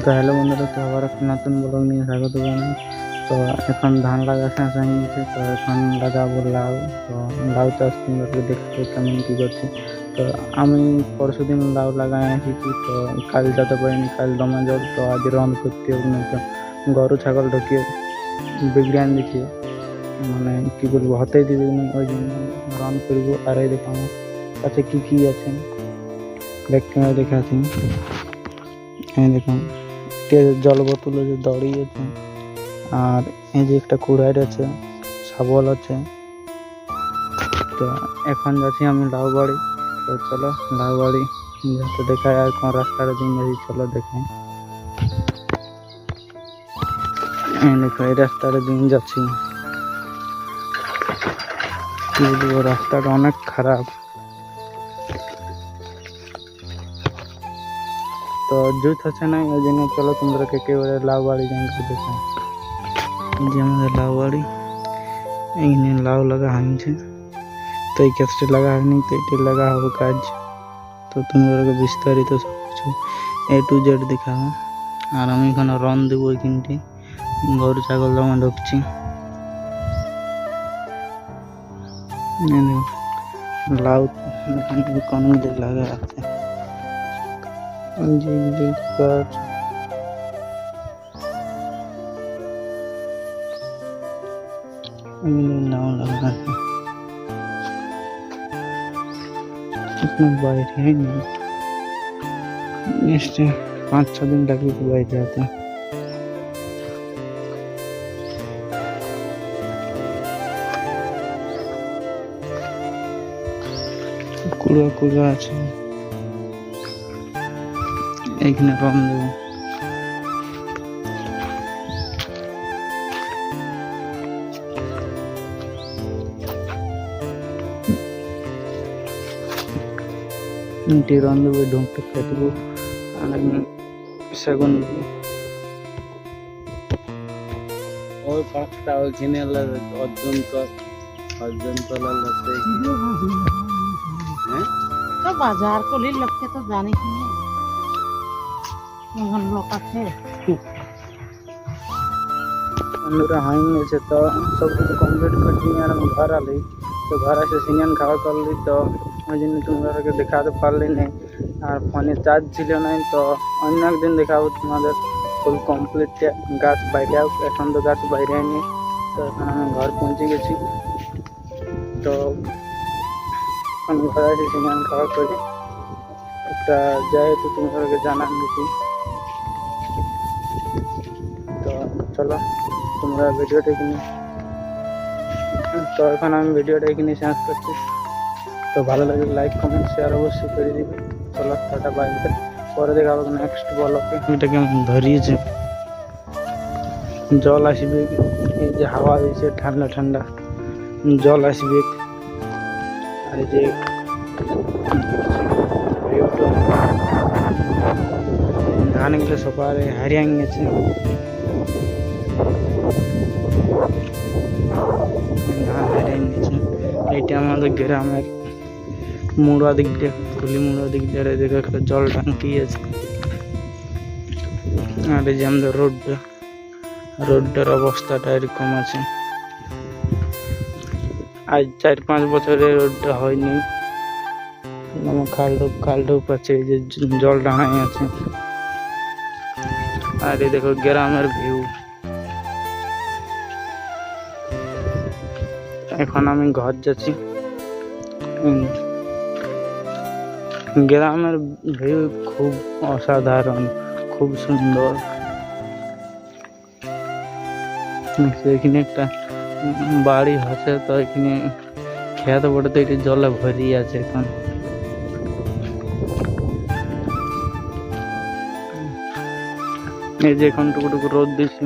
তো হ্যালো বন্ধুরা, তো আবার একটা নতুন ব্লগ নিয়ে স্বাগত জানাই। তো এখন ধান লাগা শেষ হয়ে গেছে, তো এখন লাগাবো লাউ তো লাউ চাষ তোমরা দেখতে কেমন কী করছে। তো আমি পরশু দিন লাউ লাগাই এসেছি, তো কাল যেতে পারিনি, কাল দমা জল তো আজ রন করতে হবে না তো গরু, ছাগল ঢুকিয়ে বিজ্ঞান দিচ্ছে মানে কী বলব, হতেই দিবে ওই জন্য রান করব আর এই দেখো আমার কাছে কী কী আছে। ক্যামেরা দেখে আছি এই দেখুন তেলের জল বোতল আছে দড়ি আছে আর এই যে একটা কুড়াইট আছে, শাবল আছে। তো এখন যাচ্ছি আমি লাউ বাড়ি তো চলো লাউ বাড়ি যাতে দেখায় আর কোন রাস্তার দিন যাচ্ছি চলো দেখাই দেখো, এই রাস্তার দিন যাচ্ছি। রাস্তাটা অনেক খারাপ। তো জুত হচ্ছে না ওই জন্য চলো তোমাদেরকে একেবারে লাউ বাড়ি যাই দেখাই এই যে আমাদের লাউ বাড়ি, এইখানে লাউ লাগা হয়েছে তো এই গাছটা লাগা হয়নি, তো এটি লাগা হবে কাজ। তো তোমাদেরকে বিস্তারিত সব কিছু এ টু জেড দেখাবো। আর আমি এখানে রন দেবো ওইখানটি গরু, ছাগল, জমা ঢুকছি। লাউ কোন দিকে লাগা আছে। জি জি গাছ এগুলো লাউ লাগা আছে এখনও বাইরে হয়নি নিশ্চয় পাঁচ ছ দিন লাগবে তো বাইরে হতে কুড়া কুড়া আছে এইখানে রং দেবো ইটি রং দেবো ঢুকতে কাটবো আর আমি সেগুন দেবো ওই পাঁচটা ওইখানে অর্জন কর অর্জন করার লাগছে হ্যাঁ তো বাজার করলে লোককে তো জানিস না এমন লোক আছে বন্ধুরা হয়ে গেছে তো সব কিছু কমপ্লিট করছি আর আমি ঘর আলি। তো ঘর এসে সিঙ্গান খাওয়া করলি তো, ওই জন্য তোমাদেরকে দেখাতে পারলি না। আর ফোনে চার্জ ছিল না তো, অন্য একদিন দেখাবো তোমাদের। ফুল কমপ্লিট গাছ বাইরে এখন তো গাছ বাইরে আনি তো এখন আমি ঘর পৌঁছে গেছি। তো এখন ঘরে এসে সিঙ্গান খাওয়া করি। একটা যাই তো তোমাদেরকে জানান দিচ্ছি তোমরা ভিডিওটা এখানে তো এখন আমি ভিডিওটা এখানে শেষ করছি। তো ভালো লাগলে লাইক কমেন্ট শেয়ার অবশ্যই করে দিবে। চলো টাটা বাই বাই। পরে দেখা হবে নেক্সট বলকে এটা কেমন ধরিয়েছে? জল আসবে এই যে হাওয়া দিয়েছে ঠান্ডা ঠান্ডা। জল আসবে। আর এই যে ধানগুলো সবারে হারিয়ে গেছে। এইটা আমাদের গ্রামের মুড়া দিক দিয়ে, কুলি মুড়া দিক দিয়ে এদিকে একটা জল টাঙ্কি আছে আর এই যে আমাদের রোডটা, রোডটার অবস্থাটা এরকম আছে। আজ চার পাঁচ বছরে রোডটা হয়নি। আমার খাল ঢুক খাল ঢুক আছে, এই যে জল ডাঙাই আছে। আর এই দেখো গ্রামের ভিউ। এখন আমি ঘর যাচ্ছি। গ্রামের ভিউ খুব অসাধারণ, খুব সুন্দর। এখানে একটা বাড়ি আছে, তো এখানে খেয়াতে পড়ে তো এটি জলে ভরিয়ে আছে এখন। এই যে এখন টুকু টুকু রোদ দিছি